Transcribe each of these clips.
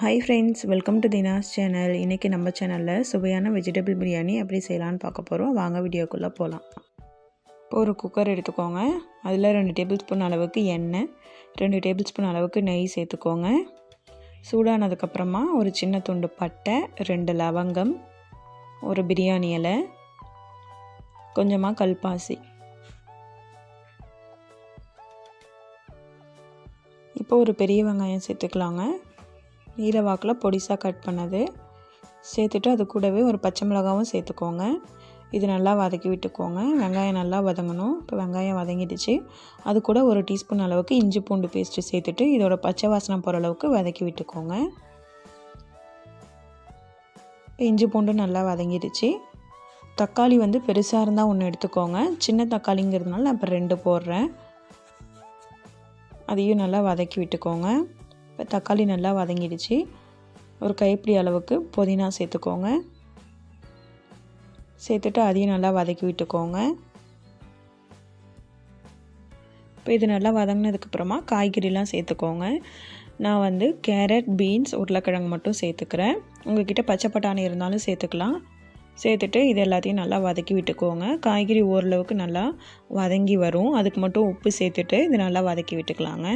Hi friends welcome to Dinas channel இன்றைக்கி நம்ம சேனலில் சுவையான வெஜிடபிள் பிரியாணி எப்படி செய்யலான்னு பார்க்க போகிறோம் வாங்க வீடியோக்குள்ளே போகலாம் இப்போ ஒரு குக்கர் எடுத்துக்கோங்க. அதில் ரெண்டு டேபிள் ஸ்பூன் அளவுக்கு எண்ணெய் ரெண்டு டேபிள் ஸ்பூன் அளவுக்கு நெய் சேர்த்துக்கோங்க. சூடானதுக்கப்புறமா ஒரு சின்ன துண்டு பட்டை ரெண்டு லவங்கம் ஒரு பிரியாணி இலை கொஞ்சமாக கல்பாசி. இப்போ ஒரு பெரிய வெங்காயம் சேர்த்துக்கலாங்க. நீரவாக்கில் பொடிசாக கட் பண்ணது. சேர்த்துட்டு அது கூடவே ஒரு பச்சை மிளகாவும் சேர்த்துக்கோங்க. இது நல்லா வதக்கி விட்டுக்கோங்க. வெங்காயம் நல்லா வதங்கணும். இப்போ வெங்காயம் வதங்கிடுச்சு. அது கூட ஒரு டீஸ்பூன் அளவுக்கு இஞ்சி பூண்டு பேஸ்ட்டு சேர்த்துட்டு இதோட பச்சை வாசனை போகிற அளவுக்கு வதக்கி விட்டுக்கோங்க. இஞ்சி பூண்டு நல்லா வதங்கிடுச்சு. தக்காளி வந்து பெருசாக இருந்தால் ஒன்று எடுத்துக்கோங்க. சின்ன தக்காளிங்கிறதுனால நான் இப்போ ரெண்டு போடுறேன். அதையும் நல்லா வதக்கி விட்டுக்கோங்க. இப்போ தக்காளி நல்லா வதங்கிடுச்சு. ஒரு கைப்பிடி அளவுக்கு புதினா சேர்த்துக்கோங்க. சேர்த்துட்டு அதையும் நல்லா வதக்கி விட்டுக்கோங்க. இப்போ இது நல்லா வதங்கினதுக்கப்புறமா காய்கறிலாம் சேர்த்துக்கோங்க. நான் வந்து கேரட் பீன்ஸ் உருளைக்கிழங்கு மட்டும் சேர்த்துக்கிறேன். உங்கள்கிட்ட பச்சை பட்டாணி இருந்தாலும் சேர்த்துக்கலாம். சேர்த்துட்டு இது எல்லாத்தையும் நல்லா வதக்கி விட்டுக்கோங்க. காய்கறி ஓரளவுக்கு நல்லா வதங்கி வரும். அதுக்கு மட்டும் உப்பு சேர்த்துட்டு இது நல்லா வதக்கி விட்டுக்கலாங்க.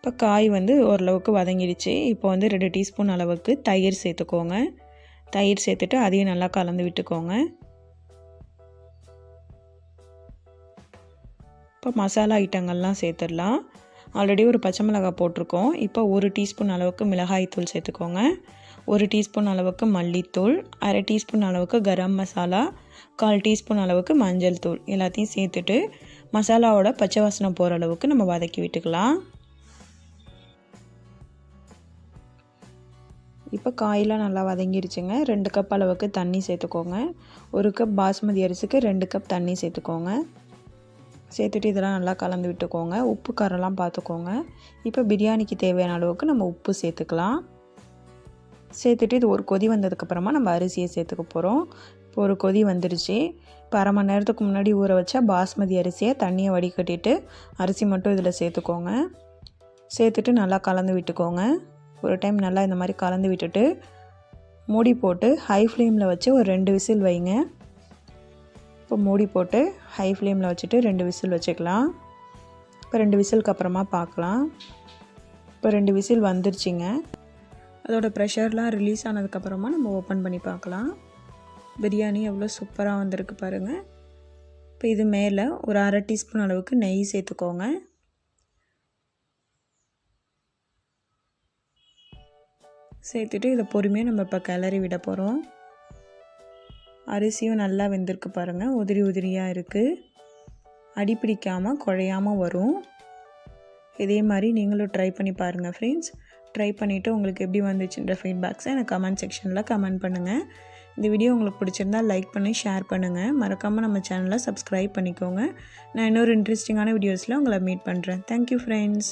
இப்போ காய் வந்து ஓரளவுக்கு வதங்கிடுச்சு. இப்போ வந்து ரெண்டு டீஸ்பூன் அளவுக்கு தயிர் சேர்த்துக்கோங்க. தயிர் சேர்த்துட்டு அதையும் நல்லா கலந்து விட்டுக்கோங்க. இப்போ மசாலா ஐட்டங்கள்லாம் சேர்த்துடலாம். ஆல்ரெடி ஒரு பச்சை மிளகாய் போட்டிருக்கோம். இப்போ ஒரு டீஸ்பூன் அளவுக்கு மிளகாய் தூள் சேர்த்துக்கோங்க. ஒரு டீஸ்பூன் அளவுக்கு மல்லித்தூள் அரை டீஸ்பூன் அளவுக்கு கரம் மசாலா கால் டீஸ்பூன் அளவுக்கு மஞ்சள் தூள் எல்லாத்தையும் சேர்த்துட்டு மசாலாவோட பச்சை வாசனை போகிற அளவுக்கு நம்ம வதக்கி விட்டுக்கலாம். இப்போ காயெலாம் நல்லா வதங்கிடுச்சுங்க ரெண்டு கப் அளவுக்கு தண்ணி சேர்த்துக்கோங்க. ஒரு கப் பாஸ்மதி அரிசிக்கு ரெண்டு கப் தண்ணி சேர்த்துக்கோங்க. சேர்த்துட்டு இதெல்லாம் நல்லா கலந்து விட்டுக்கோங்க. உப்பு காரெல்லாம் பார்த்துக்கோங்க. இப்போ பிரியாணிக்கு தேவையான அளவுக்கு நம்ம உப்பு சேர்த்துக்கலாம். சேர்த்துட்டு இது ஒரு கொதி வந்ததுக்கப்புறமா நம்ம அரிசியை சேர்த்துக்க போகிறோம் இப்போ ஒரு கொதி வந்துருச்சு. இப்போ அரை மணி நேரத்துக்கு முன்னாடி ஊற வச்சா பாஸ்மதி அரிசியை தண்ணியை வடிகட்டிட்டு அரிசி மட்டும் இதில் சேர்த்துக்கோங்க. சேர்த்துட்டு நல்லா கலந்து விட்டுக்கோங்க. ஒரு டைம் நல்லா இந்த மாதிரி கலந்து விட்டுட்டு மூடி போட்டு ஹை ஃப்ளேமில் வச்சு ஒரு ரெண்டு விசில் வைங்க. இப்போ மூடி போட்டு ஹை ஃப்ளேமில் வச்சுட்டு ரெண்டு விசில் வச்சுக்கலாம். இப்போ ரெண்டு விசிலுக்கு அப்புறமா பார்க்கலாம். இப்போ ரெண்டு விசில் வந்துருச்சுங்க. அதோடய ப்ரெஷர்லாம் ரிலீஸ் ஆனதுக்கப்புறமா நம்ம ஓப்பன் பண்ணி பார்க்கலாம். பிரியாணி எவ்வளோ சூப்பராக வந்திருக்கு பாருங்கள் இப்போ இது மேலே ஒரு அரை டீஸ்பூன் அளவுக்கு நெய் சேர்த்துக்கோங்க. சேர்த்துட்டு இதை பொறுமையாக நம்ம இப்போ கிளறி விட போகிறோம் அரிசியும் நல்லா வெந்திருக்கு பாருங்கள் உதிரி உதிரியாக இருக்குது அடி பிடிக்காமல் குழையாமல் வரும். இதே மாதிரி நீங்களும் ட்ரை பண்ணி பாருங்கள் ஃப்ரெண்ட்ஸ் ட்ரை பண்ணிவிட்டு உங்களுக்கு எப்படி வந்துச்சுன்ற ஃபீட்பேக்ஸை எனக்கு கமெண்ட் செக்ஷனில் கமெண்ட் பண்ணுங்கள் இந்த வீடியோ உங்களுக்கு பிடிச்சிருந்தால் லைக் பண்ணி ஷேர் பண்ணுங்கள் மறக்காமல் நம்ம சேனலை சப்ஸ்கிரைப் பண்ணிக்கோங்க. நான் இன்னொரு இன்ட்ரெஸ்டிங்கான வீடியோஸில் உங்களை மீட் பண்ணுறேன் தேங்க்யூ ஃப்ரெண்ட்ஸ்